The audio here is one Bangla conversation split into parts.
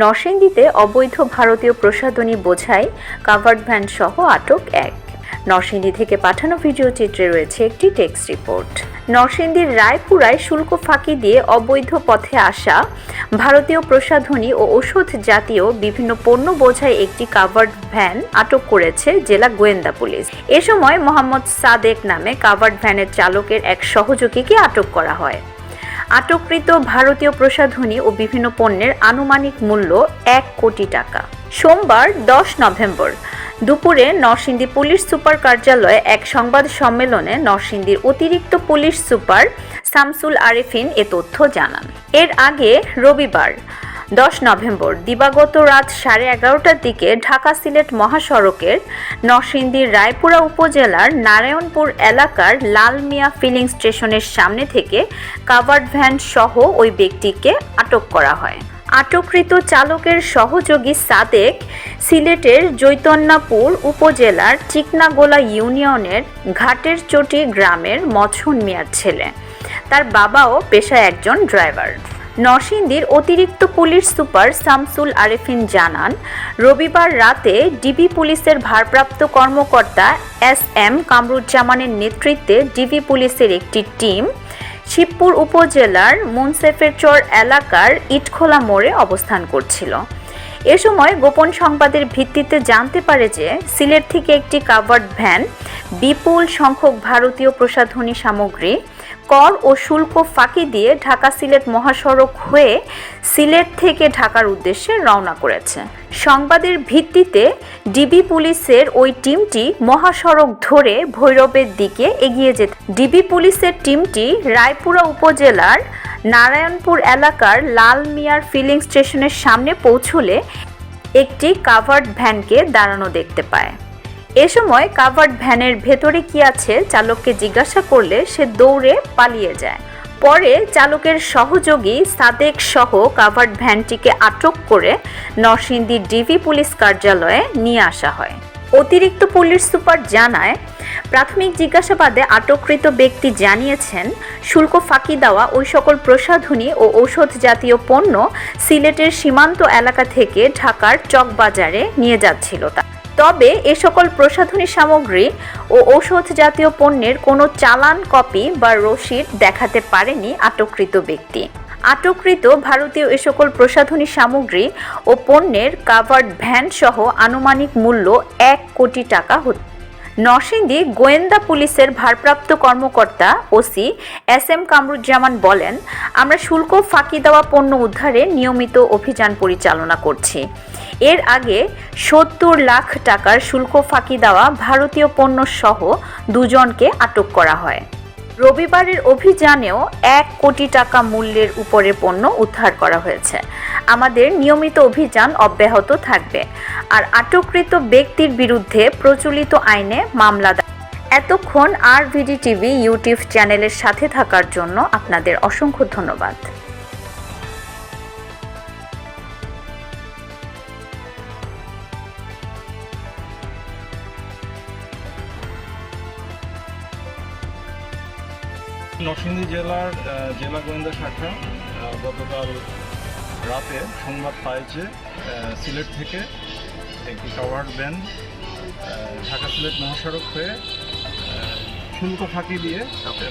নরসিংদীতে অবৈধ ভারতীয় প্রসাধনী বোঝাই কাভার্ড ভ্যান সহ আটক এক। নরসিংদী থেকে পাঠানো ভিডিও চিত্রে রয়েছে একটি টেক্সট রিপোর্ট নরসিংদীর রায়পুরায় শুল্ক ফাঁকি দিয়ে অবৈধ পথে আসা ভারতীয় প্রসাধনী ও ওষুধ জাতীয় বিভিন্ন পণ্য বোঝায় একটি কাভার্ড ভ্যান আটক করেছে জেলা গোয়েন্দা পুলিশ। এ সময় মোহাম্মদ সাদেক নামে কাভার্ড ভ্যানের চালকের এক সহযোগীকে আটক করা হয়। আটককৃত ভারতীয় প্রসাধনী ও বিভিন্ন পণ্যের আনুমানিক মূল্য এক কোটি টাকা। সোমবার দশ নভেম্বর দুপুরে নরসিংদী পুলিশ সুপার কার্যালয়ে এক সংবাদ সম্মেলনে নরসিংদীর অতিরিক্ত পুলিশ সুপার সামসুল আরেফিন এ তথ্য জানান। এর আগে রবিবার দশ নভেম্বর, দিবাগত রাত সাড়ে এগারোটার দিকে ঢাকা সিলেট মহাসড়কের নরসিংদীর রায়পুরা উপজেলার নারায়ণপুর এলাকার লাল মিয়া ফিলিং স্টেশনের সামনে থেকে কাভার্ড ভ্যান সহ ওই ব্যক্তিকে আটক করা হয়। আটককৃত চালকের সহযোগী সাদেক সিলেটের চৈতন্যপুর উপজেলার চিকনাগোলা ইউনিয়নের ঘাটের চটি গ্রামের মছন মিয়ার ছেলে। তার বাবাও পেশায় একজন ড্রাইভার। নরসিংদীর অতিরিক্ত পুলিশ সুপার শামসুল আরেফিন জানান, রবিবার রাতে ডিবি পুলিশের ভারপ্রাপ্ত কর্মকর্তা এস এম কামরুজ্জামানের নেতৃত্বে ডিবি পুলিশের একটি টিম শিবপুর উপজেলার মুনসেফেরচর এলাকার ইটখোলা মোড়ে অবস্থান করছিল। এ সময় গোপন সংবাদের ভিত্তিতে জানতে পারে যে, সিলেট থেকে একটি কাভার্ড ভ্যান বিপুল সংখ্যক ভারতীয় প্রসাধনী সামগ্রী কর ও শুল্ক ফাঁকি দিয়ে ঢাকা সিলেট মহাসড়ক হয়ে সিলেট থেকে ঢাকার উদ্দেশ্যে রওনা করেছে। সংবাদের ভিত্তিতে ডিবি পুলিশের ওই টিমটি মহাসড়ক ধরে ভৈরবের দিকে এগিয়ে যেত। ডিবি পুলিশের টিমটি রায়পুরা উপজেলার নারায়ণপুর এলাকার লাল মিয়ার ফিলিং স্টেশনের সামনে পৌঁছলে একটি কাভার্ড ভ্যানকে দাঁড়ানো দেখতে পায়। এ সময় কাভার্ড ভ্যানের ভেতরে কি আছে চালককে জিজ্ঞাসা করলে সে দৌড়ে পালিয়ে যায়। পরে চালকের সহযোগী সাদেক সহ কাভার্ড ভ্যানটিকে আটক করে নরসিংদী ডিবি পুলিশ কার্যালয়ে নিয়ে আসা হয়। অতিরিক্ত পুলিশ সুপার জানায়, প্রাথমিক জিজ্ঞাসাবাদে আটককৃত ব্যক্তি জানিয়েছেন, শুল্ক ফাঁকি দেওয়া ওই সকল প্রসাধনী ও ঔষধ জাতীয় পণ্য সিলেটের সীমান্ত এলাকা থেকে ঢাকার চকবাজারে নিয়ে যাচ্ছিল তা তবে এ সকল প্রসাধনী সামগ্রী ও ঔষধ জাতীয় পণ্যের কোনো চালান কপি বা রসিদ দেখাতে পারেনি আটককৃত ব্যক্তি। আটককৃত ভারতীয় এ সকল প্রসাধনী সামগ্রী ও পণ্যের কাভার্ড ভ্যান সহ আনুমানিক মূল্য এক কোটি টাকা হতো। নরসিংদী গোয়েন্দা পুলিশের ভারপ্রাপ্ত কর্মকর্তা ওসি এস এম কামরুজ্জামান বলেন, আমরা শুল্ক ফাঁকি দেওয়া পণ্য উদ্ধারে নিয়মিত অভিযান পরিচালনা করছি। এর আগে সত্তর লাখ টাকার শুল্ক ফাঁকি দেওয়া ভারতীয় পণ্য সহ দুজনকে আটক করা হয়। রবিবারের অভিযানেও এক কোটি টাকা মূল্যের উপরে পণ্য উদ্ধার করা হয়েছে। আমাদের নিয়মিত অভিযান অব্যাহত থাকবে। আর আটককৃত ব্যক্তির বিরুদ্ধে প্রচলিত আইনে মামলা এতক্ষণ আর ভিডি টিভি, ইউটিউব চ্যানেলের সাথে থাকার জন্য আপনাদের অসংখ্য ধন্যবাদ। নরসিংদী জেলার জেলা গোয়েন্দা শাখা গতকাল রাতে সংবাদ পায় যে সিলেট থেকে একটি কাভার্ড ভ্যান ঢাকা সিলেট মহাসড়ক হয়ে শুল্ক ফাঁকি দিয়ে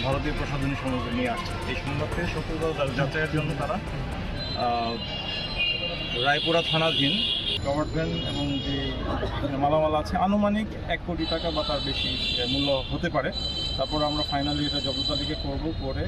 ভারতীয় প্রসাধনী সামগ্রী নিয়ে আসছে। এই সংবাদ পেয়ে সত্যতা যাচাইয়ের জন্য তারা রায়পুরা থানাধীন কাভার্ড ভ্যান এবং যে মালামাল আছে, আনুমানিক এক কোটি টাকা বা তার বেশি মূল্য হতে পারে। তারপর আমরা ফাইনালি এটা জব্দ করব করে